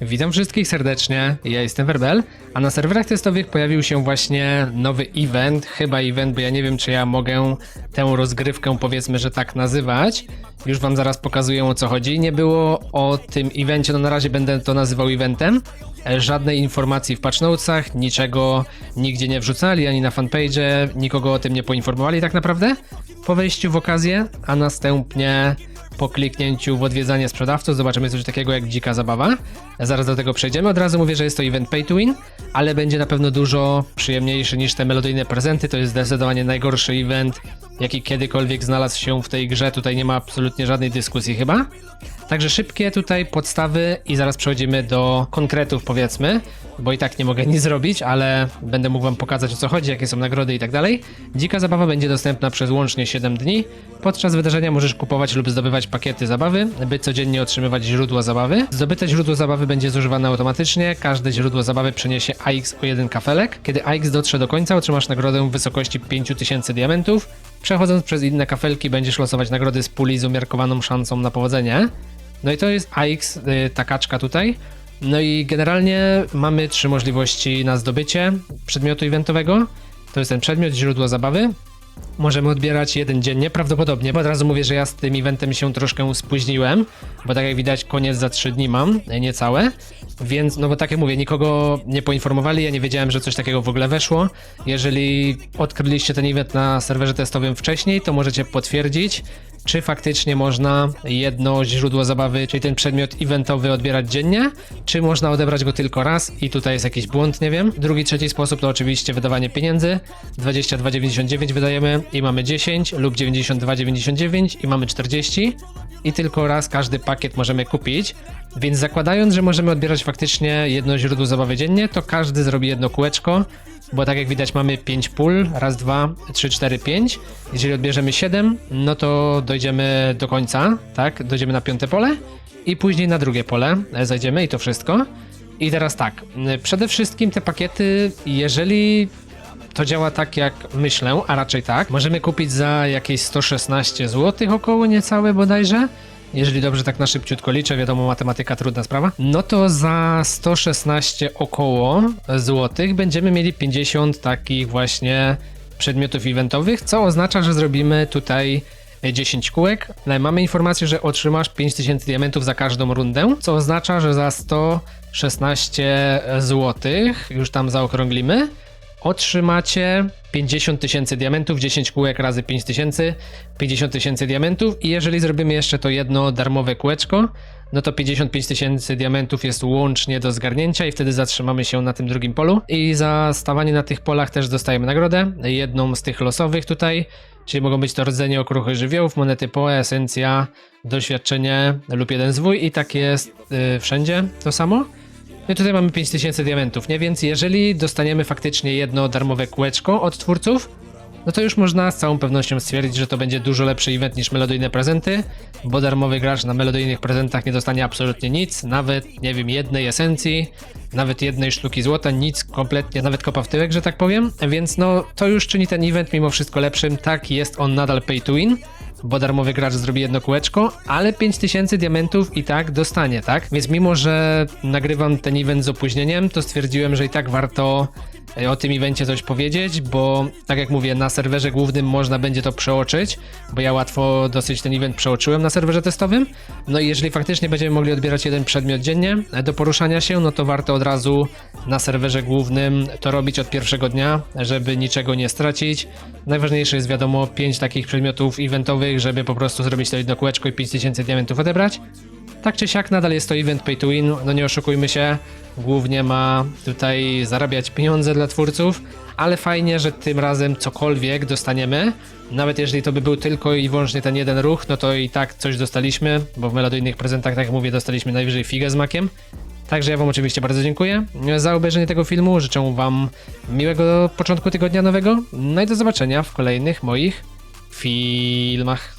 Witam wszystkich serdecznie, ja jestem Werbel, a na serwerach testowych pojawił się właśnie nowy event, chyba event, bo ja nie wiem czy ja mogę tę rozgrywkę powiedzmy, że tak nazywać. Już wam zaraz pokazuję o co chodzi. Nie było o tym evencie, no na razie będę to nazywał eventem. Żadnej informacji w patch notesach, niczego nigdzie nie wrzucali, ani na fanpage, nikogo o tym nie poinformowali tak naprawdę. Po wejściu w okazję, a następnie po kliknięciu w odwiedzanie sprzedawców zobaczymy coś takiego jak dzika zabawa. Zaraz do tego przejdziemy. Od razu mówię, że jest to event pay to win, ale będzie na pewno dużo przyjemniejszy niż te melodyjne prezenty. To jest zdecydowanie najgorszy event, jaki kiedykolwiek znalazł się w tej grze. Tutaj nie ma absolutnie żadnej dyskusji chyba. Także szybkie tutaj podstawy i zaraz przechodzimy do konkretów powiedzmy, bo i tak nie mogę nic zrobić, ale będę mógł wam pokazać o co chodzi, jakie są nagrody i tak dalej. Dzika zabawa będzie dostępna przez łącznie 7 dni. Podczas wydarzenia możesz kupować lub zdobywać pakiety zabawy, by codziennie otrzymywać źródło zabawy. Zdobyte źródło zabawy będzie zużywane automatycznie, każde źródło zabawy przeniesie AX o jeden kafelek. Kiedy AX dotrze do końca, otrzymasz nagrodę w wysokości 5000 diamentów. Przechodząc przez inne kafelki, będziesz losować nagrody z puli z umiarkowaną szansą na powodzenie. No i to jest AX, y, ta kaczka tutaj. No i generalnie mamy trzy możliwości na zdobycie przedmiotu eventowego. To jest ten przedmiot, źródło zabawy. Możemy odbierać jeden dziennie, prawdopodobnie, bo od razu mówię, że ja z tym eventem się troszkę spóźniłem, bo tak jak widać koniec za 3 dni mam, e, niecałe, więc no bo tak jak mówię, nikogo nie poinformowali, ja nie wiedziałem, że coś takiego w ogóle weszło. Jeżeli odkryliście ten event na serwerze testowym wcześniej, to możecie potwierdzić, czy faktycznie można jedno źródło zabawy, czyli ten przedmiot eventowy odbierać dziennie, czy można odebrać go tylko raz i tutaj jest jakiś błąd, nie wiem. Drugi, trzeci sposób to oczywiście wydawanie pieniędzy. 22,99 wydajemy i mamy 10 lub 92,99 i mamy 40 i tylko raz każdy pakiet możemy kupić. Więc zakładając, że możemy odbierać faktycznie jedno źródło zabawy dziennie, to każdy zrobi jedno kółeczko, bo tak jak widać mamy 5 pól, raz, dwa, trzy, cztery, pięć. Jeżeli odbierzemy 7, no to dojdziemy do końca, tak? Dojdziemy na piąte pole i później na drugie pole zajdziemy i to wszystko. I teraz tak, przede wszystkim te pakiety, jeżeli to działa tak jak myślę, a raczej tak, możemy kupić za jakieś 116 zł około niecałe bodajże. Jeżeli dobrze tak na szybciutko liczę, wiadomo, matematyka trudna sprawa. No to za 116 około złotych będziemy mieli 50 takich właśnie przedmiotów eventowych, co oznacza, że zrobimy tutaj 10 kółek. No Mamy informację, że otrzymasz 5000 diamentów za każdą rundę, co oznacza, że za 116 złotych, już tam zaokrąglimy, otrzymacie 50 tysięcy diamentów, 10 kółek razy 5 tysięcy, 50 tysięcy diamentów i jeżeli zrobimy jeszcze to jedno darmowe kółeczko, no to 55 tysięcy diamentów jest łącznie do zgarnięcia i wtedy zatrzymamy się na tym drugim polu i za stawanie na tych polach też dostajemy nagrodę, jedną z tych losowych tutaj, czyli mogą być to rdzenie okruchy żywiołów, monety POE, esencja, doświadczenie lub jeden zwój i tak jest yy, wszędzie to samo. No i tutaj mamy 5000 diamentów, nie? Więc jeżeli dostaniemy faktycznie jedno darmowe kółeczko od twórców, no to już można z całą pewnością stwierdzić, że to będzie dużo lepszy event niż melodyjne prezenty, bo darmowy gracz na melodyjnych prezentach nie dostanie absolutnie nic, nawet, nie wiem, jednej esencji, nawet jednej sztuki złota, nic kompletnie, nawet kopa w tyłek, że tak powiem, więc no to już czyni ten event mimo wszystko lepszym, tak jest on nadal pay to win, bo darmowy gracz zrobi jedno kółeczko, ale 5000 diamentów i tak dostanie, tak? Więc mimo, że nagrywam ten event z opóźnieniem, to stwierdziłem, że i tak warto e, o tym evencie coś powiedzieć, bo tak jak mówię, na serwerze głównym można będzie to przeoczyć, bo ja łatwo dosyć ten event przeoczyłem na serwerze testowym. No i jeżeli faktycznie będziemy mogli odbierać jeden przedmiot dziennie e, do poruszania się, no to warto od razu na serwerze głównym to robić od pierwszego dnia, żeby niczego nie stracić. Najważniejsze jest wiadomo 5 takich przedmiotów eventowych, żeby po prostu zrobić to jedno kółeczko i 5000 diamentów odebrać. Tak czy siak nadal jest to event pay to win, no nie oszukujmy się, głównie ma tutaj zarabiać pieniądze dla twórców, ale fajnie, że tym razem cokolwiek dostaniemy, nawet jeżeli to by był tylko i wyłącznie ten jeden ruch, no to i tak coś dostaliśmy, bo w melodyjnych prezentach, tak jak mówię, dostaliśmy najwyżej figę z makiem. Także ja Wam oczywiście bardzo dziękuję za obejrzenie tego filmu. Życzę Wam miłego początku tygodnia nowego. No i do zobaczenia w kolejnych moich filmach.